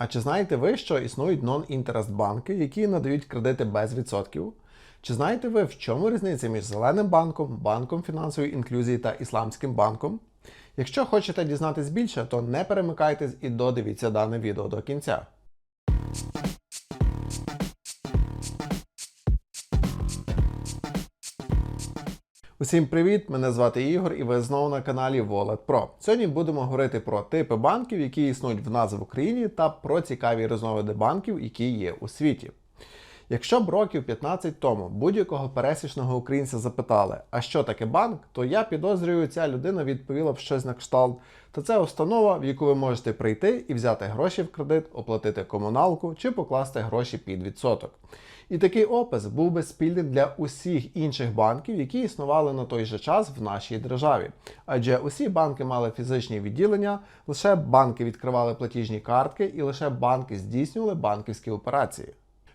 А чи знаєте ви, що існують нон-інтерест банки, які надають кредити без відсотків? Чи знаєте ви, в чому різниця між зеленим банком, банком фінансової інклюзії та ісламським банком? Якщо хочете дізнатись більше, то не перемикайтесь і додивіться дане відео до кінця. Усім привіт! Мене звати Ігор і ви знову на каналі Wallet Pro. Сьогодні будемо говорити про типи банків, які існують в нас в Україні, та про цікаві різновиди банків, які є у світі. Якщо б років 15 тому будь-якого пересічного українця запитали, а що таке банк, то я підозрюю, ця людина відповіла б щось на кшталт. Та це установа, в яку ви можете прийти і взяти гроші в кредит, оплатити комуналку чи покласти гроші під відсоток. І такий опис був би спільним для усіх інших банків, які існували на той же час в нашій державі. Адже усі банки мали фізичні відділення, лише банки відкривали платіжні картки і лише банки здійснювали банківські операції.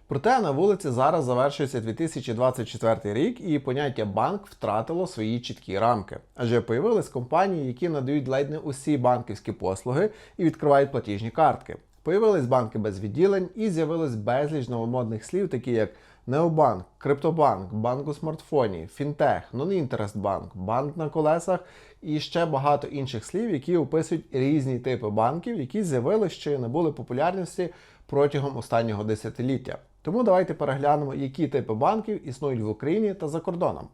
Проте на вулиці зараз завершується 2024 рік, і поняття банк втратило свої чіткі рамки. Адже появились компанії, які надають ледь не усі банківські послуги і відкривають платіжні картки. Появились банки без відділень і з'явилось безліч новомодних слів, такі як Необанк, Криптобанк, банк у смартфоні, Фінтех, Нон-Інтерест банк, на колесах і ще багато інших слів, які описують різні типи банків, які з'явилися чи набули популярності протягом останнього десятиліття. Тому давайте переглянемо, які типи банків існують в Україні та за кордоном.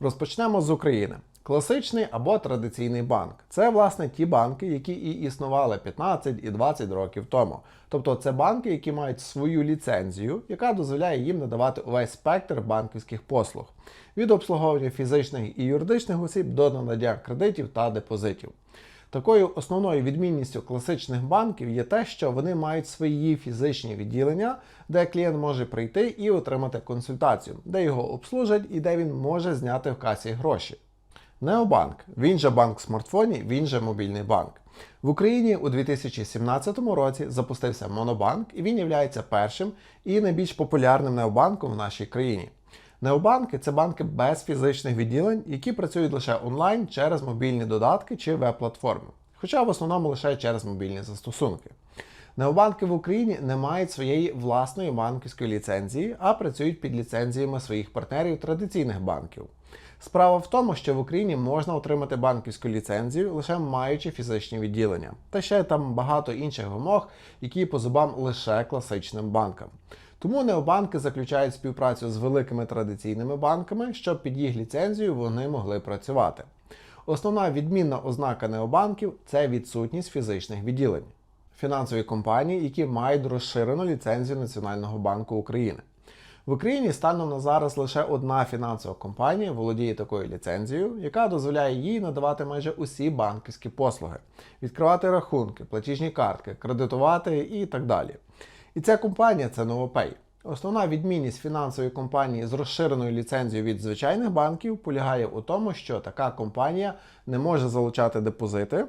Розпочнемо з України. Класичний або традиційний банк це власне ті банки, які і існували 15 і 20 років тому. Тобто це банки, які мають свою ліцензію, яка дозволяє їм надавати увесь спектр банківських послуг від обслуговування фізичних і юридичних осіб до надання кредитів та депозитів. Такою основною відмінністю класичних банків є те, що вони мають свої фізичні відділення, де клієнт може прийти і отримати консультацію, де його обслужать і де він може зняти в касі гроші. Необанк, він же банк в смартфоні, він же мобільний банк. В Україні у 2017 році запустився Монобанк, і він є першим і найбільш популярним необанком в нашій країні. Необанки це банки без фізичних відділень, які працюють лише онлайн через мобільні додатки чи веб-платформи, хоча в основному лише через мобільні застосунки. Необанки в Україні не мають своєї власної банківської ліцензії, а працюють під ліцензіями своїх партнерів традиційних банків. Справа в тому, що в Україні можна отримати банківську ліцензію, лише маючи фізичні відділення, та ще там багато інших вимог, які по зубам лише класичним банкам. Тому необанки заключають співпрацю з великими традиційними банками, щоб під їх ліцензію вони могли працювати. Основна відмінна ознака необанків це відсутність фізичних відділень. Фінансові компанії, які мають розширену ліцензію Національного банку України. В Україні станом на зараз лише одна фінансова компанія володіє такою ліцензією, яка дозволяє їй надавати майже усі банківські послуги, відкривати рахунки, платіжні картки, кредитувати і так далі. І ця компанія це Новопей. Основна відмінність фінансової компанії з розширеною ліцензією від звичайних банків полягає у тому, що така компанія не може залучати депозити,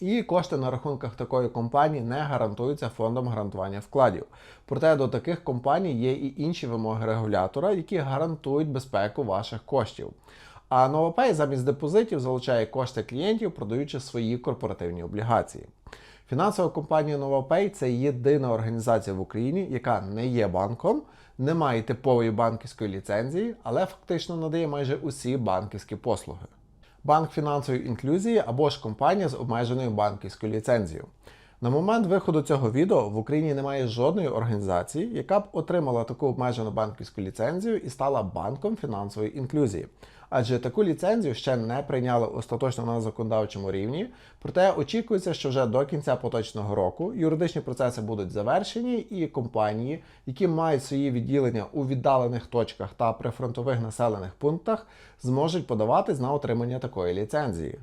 і кошти на рахунках такої компанії не гарантуються фондом гарантування вкладів. Проте до таких компаній є і інші вимоги регулятора, які гарантують безпеку ваших коштів. А Новопей замість депозитів залучає кошти клієнтів, продаючи свої корпоративні облігації. Фінансова компанія NovaPay – це єдина організація в Україні, яка не є банком, не має типової банківської ліцензії, але фактично надає майже усі банківські послуги. Банк фінансової інклюзії або ж компанія з обмеженою банківською ліцензією. На момент виходу цього відео в Україні немає жодної організації, яка б отримала таку обмежену банківську ліцензію і стала банком фінансової інклюзії. Адже таку ліцензію ще не прийняли остаточно на законодавчому рівні. Проте очікується, що вже до кінця поточного року юридичні процеси будуть завершені, і компанії, які мають свої відділення у віддалених точках та прифронтових населених пунктах, зможуть подаватись на отримання такої ліцензії.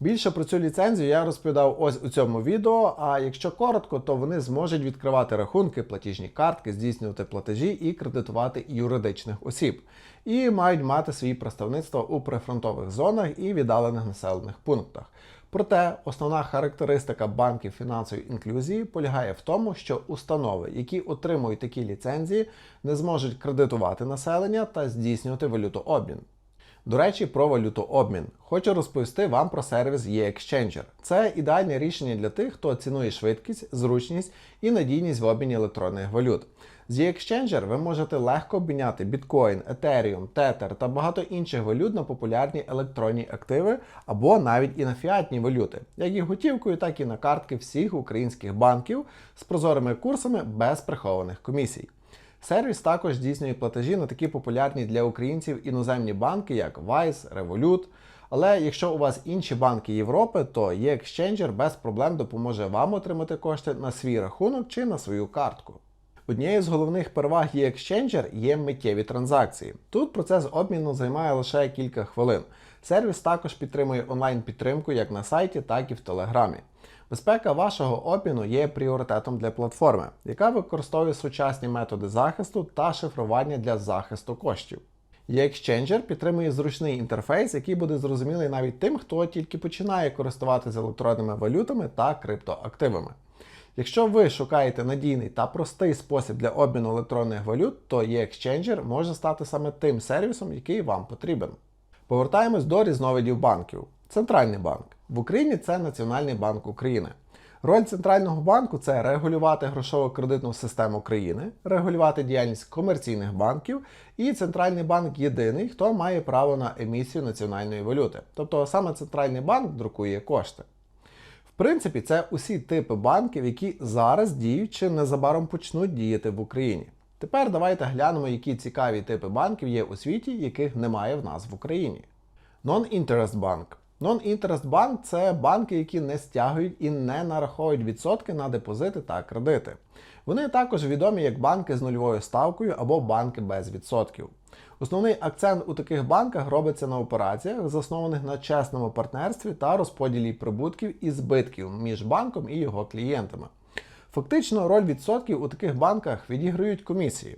Більше про цю ліцензію я розповідав ось у цьому відео. А якщо коротко, то вони зможуть відкривати рахунки, платіжні картки, здійснювати платежі і кредитувати юридичних осіб, і мають мати свої представництва у прифронтових зонах і віддалених населених пунктах. Проте основна характеристика банків фінансової інклюзії полягає в тому, що установи, які отримують такі ліцензії, не зможуть кредитувати населення та здійснювати валютообмін. До речі, про валютообмін. Хочу розповісти вам про сервіс eExchanger. Це ідеальне рішення для тих, хто цінує швидкість, зручність і надійність в обміні електронних валют. З eExchanger ви можете легко обміняти біткоін, етеріум, тетер та багато інших валют на популярні електронні активи або навіть і на фіатні валюти, як і готівкою, так і на картки всіх українських банків з прозорими курсами без прихованих комісій. Сервіс також здійснює платежі на такі популярні для українців іноземні банки, як Wise, Revolut. Але якщо у вас інші банки Європи, то eExchanger без проблем допоможе вам отримати кошти на свій рахунок чи на свою картку. Однією з головних переваг eExchanger є миттєві транзакції. Тут процес обміну займає лише кілька хвилин. Сервіс також підтримує онлайн-підтримку як на сайті, так і в Телеграмі. Безпека вашого обміну є пріоритетом для платформи, яка використовує сучасні методи захисту та шифрування для захисту коштів. eExchanger підтримує зручний інтерфейс, який буде зрозумілий навіть тим, хто тільки починає користуватися електронними валютами та криптоактивами. Якщо ви шукаєте надійний та простий спосіб для обміну електронних валют, то eExchanger може стати саме тим сервісом, який вам потрібен. Повертаємось до різновидів банків. Центральний банк. В Україні це Національний банк України. Роль центрального банку це регулювати грошово-кредитну систему країни, регулювати діяльність комерційних банків, і центральний банк єдиний, хто має право на емісію національної валюти. Тобто саме центральний банк друкує кошти. В принципі, це усі типи банків, які зараз діють чи незабаром почнуть діяти в Україні. Тепер давайте глянемо, які цікаві типи банків є у світі, яких немає в нас в Україні. Non-Interest Bank. Non-Interest Bank – це банки, які не стягують і не нараховують відсотки на депозити та кредити. Вони також відомі як банки з нульовою ставкою або банки без відсотків. Основний акцент у таких банках робиться на операціях, заснованих на чесному партнерстві та розподілі прибутків і збитків між банком і його клієнтами. Фактично, роль відсотків у таких банках відіграють комісії.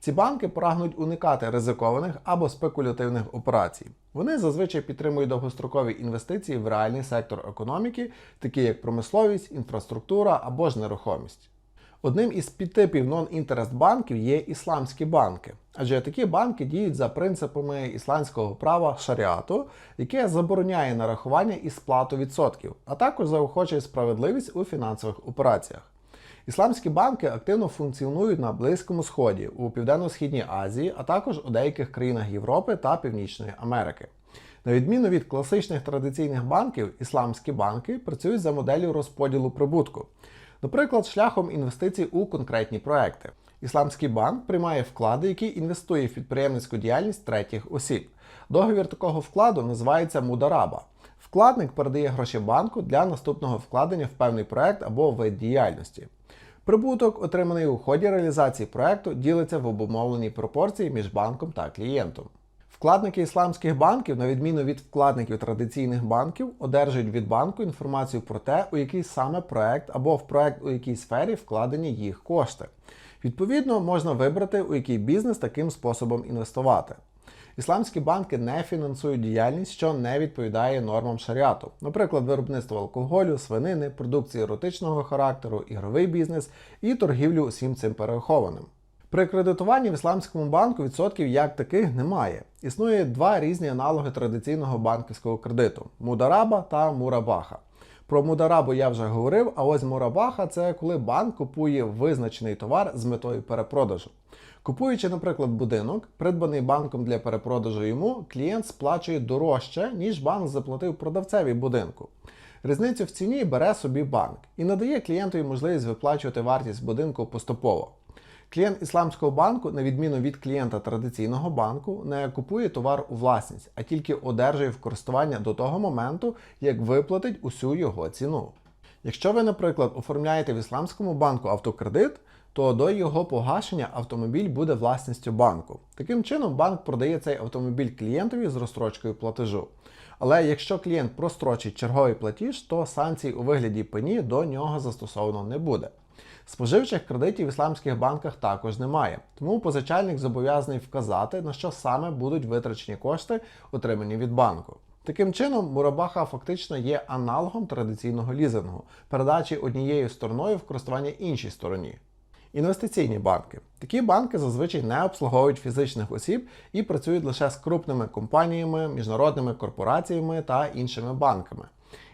Ці банки прагнуть уникати ризикованих або спекулятивних операцій. Вони зазвичай підтримують довгострокові інвестиції в реальний сектор економіки, такі як промисловість, інфраструктура або ж нерухомість. Одним із підтипів non-interest банків є ісламські банки, адже такі банки діють за принципами ісламського права шаріату, яке забороняє нарахування і сплату відсотків, а також заохочує справедливість у фінансових операціях. Ісламські банки активно функціонують на Близькому Сході, у Південно-Східній Азії, а також у деяких країнах Європи та Північної Америки. На відміну від класичних традиційних банків, ісламські банки працюють за моделлю розподілу прибутку, наприклад, шляхом інвестицій у конкретні проекти. Ісламський банк приймає вклади, які інвестує в підприємницьку діяльність третіх осіб. Договір такого вкладу називається мудараба. Вкладник передає гроші банку для наступного вкладення в певний проект або вид діяльності. Прибуток, отриманий у ході реалізації проекту, ділиться в обумовленій пропорції між банком та клієнтом. Вкладники ісламських банків, на відміну від вкладників традиційних банків, одержують від банку інформацію про те, у який саме проект або в проект у якій сфері вкладені їх кошти. Відповідно, можна вибрати, у який бізнес таким способом інвестувати. Ісламські банки не фінансують діяльність, що не відповідає нормам шаріату, наприклад, виробництво алкоголю, свинини, продукції еротичного характеру, ігровий бізнес і торгівлю усім цим перехованим. При кредитуванні в ісламському банку відсотків як таких немає. Існує два різні аналоги традиційного банківського кредиту мудараба та мурабаха. Про мударабу я вже говорив, а ось мурабаха це коли банк купує визначений товар з метою перепродажу. Купуючи, наприклад, будинок, придбаний банком для перепродажу йому, клієнт сплачує дорожче, ніж банк заплатив продавцеві будинку. Різницю в ціні бере собі банк і надає клієнтові можливість виплачувати вартість будинку поступово. Клієнт ісламського банку, на відміну від клієнта традиційного банку, не купує товар у власність, а тільки одержує в користування до того моменту, як виплатить усю його ціну. Якщо ви, наприклад, оформляєте в ісламському банку автокредит, то до його погашення автомобіль буде власністю банку. Таким чином, банк продає цей автомобіль клієнтові з розстрочкою платежу. Але якщо клієнт прострочить черговий платіж, то санкцій у вигляді пені до нього застосовано не буде. Споживчих кредитів в ісламських банках також немає, тому позичальник зобов'язаний вказати, на що саме будуть витрачені кошти, отримані від банку. Таким чином, Мурабаха фактично є аналогом традиційного лізингу, передачі однією стороною в користування іншій стороні. Інвестиційні банки. Такі банки зазвичай не обслуговують фізичних осіб і працюють лише з крупними компаніями, міжнародними корпораціями та іншими банками.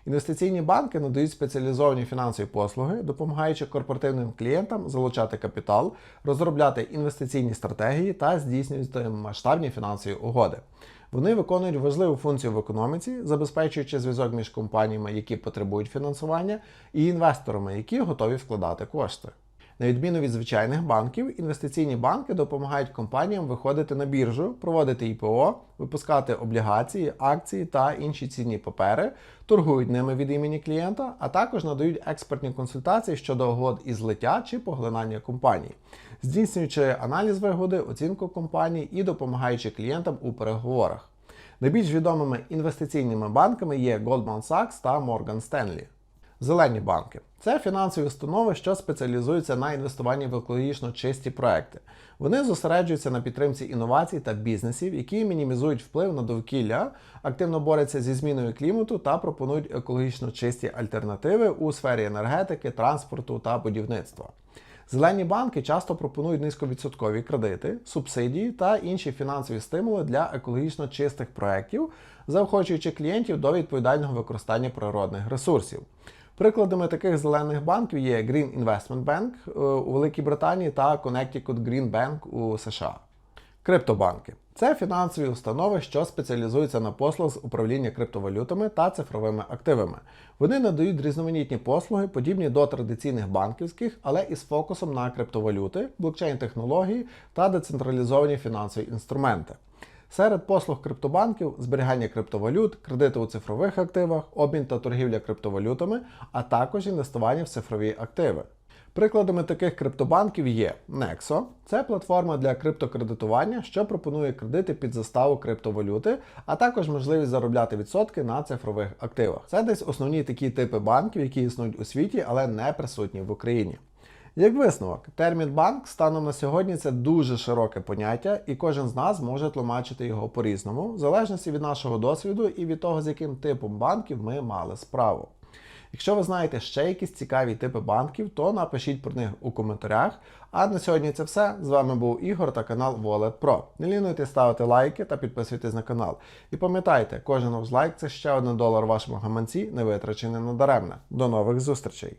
Інвестиційні банки надають спеціалізовані фінансові послуги, допомагаючи корпоративним клієнтам залучати капітал, розробляти інвестиційні стратегії та здійснювати масштабні фінансові угоди. Вони виконують важливу функцію в економіці, забезпечуючи зв'язок між компаніями, які потребують фінансування, і інвесторами, які готові вкладати кошти. На відміну від звичайних банків, інвестиційні банки допомагають компаніям виходити на біржу, проводити ІПО, випускати облігації, акції та інші цінні папери, торгують ними від імені клієнта, а також надають експертні консультації щодо угод із злиття чи поглинання компаній, здійснюючи аналіз вигоди, оцінку компаній і допомагаючи клієнтам у переговорах. Найбільш відомими інвестиційними банками є Goldman Sachs та Morgan Stanley. Зелені банки це фінансові установи, що спеціалізуються на інвестуванні в екологічно чисті проекти. Вони зосереджуються на підтримці інновацій та бізнесів, які мінімізують вплив на довкілля, активно борються зі зміною клімату та пропонують екологічно чисті альтернативи у сфері енергетики, транспорту та будівництва. Зелені банки часто пропонують низьковідсоткові кредити, субсидії та інші фінансові стимули для екологічно чистих проєктів, заохочуючи клієнтів до відповідального використання природних ресурсів. Прикладами таких зелених банків є Green Investment Bank е, у Великій Британії та Connecticut Green Bank у США. Криптобанки це фінансові установи, що спеціалізуються на послуг з управління криптовалютами та цифровими активами. Вони надають різноманітні послуги, подібні до традиційних банківських, але із фокусом на криптовалюти, блокчейн-технології та децентралізовані фінансові інструменти. Серед послуг криптобанків зберігання криптовалют, кредити у цифрових активах, обмін та торгівля криптовалютами, а також інвестування в цифрові активи. Прикладами таких криптобанків є Nexo, це платформа для криптокредитування, що пропонує кредити під заставу криптовалюти, а також можливість заробляти відсотки на цифрових активах. Це десь основні такі типи банків, які існують у світі, але не присутні в Україні. Як висновок, термін банк станом на сьогодні це дуже широке поняття, і кожен з нас може тлумачити його по-різному, в залежності від нашого досвіду і від того, з яким типом банків ми мали справу. Якщо ви знаєте ще якісь цікаві типи банків, то напишіть про них у коментарях. А на сьогодні це все. З вами був Ігор та канал Wallet Pro. Не лінуйте ставити лайки та підписуйтесь на канал. І пам'ятайте, кожен ваш лайк це ще один долар вашому гаманці, не витрачений надаремне. До нових зустрічей!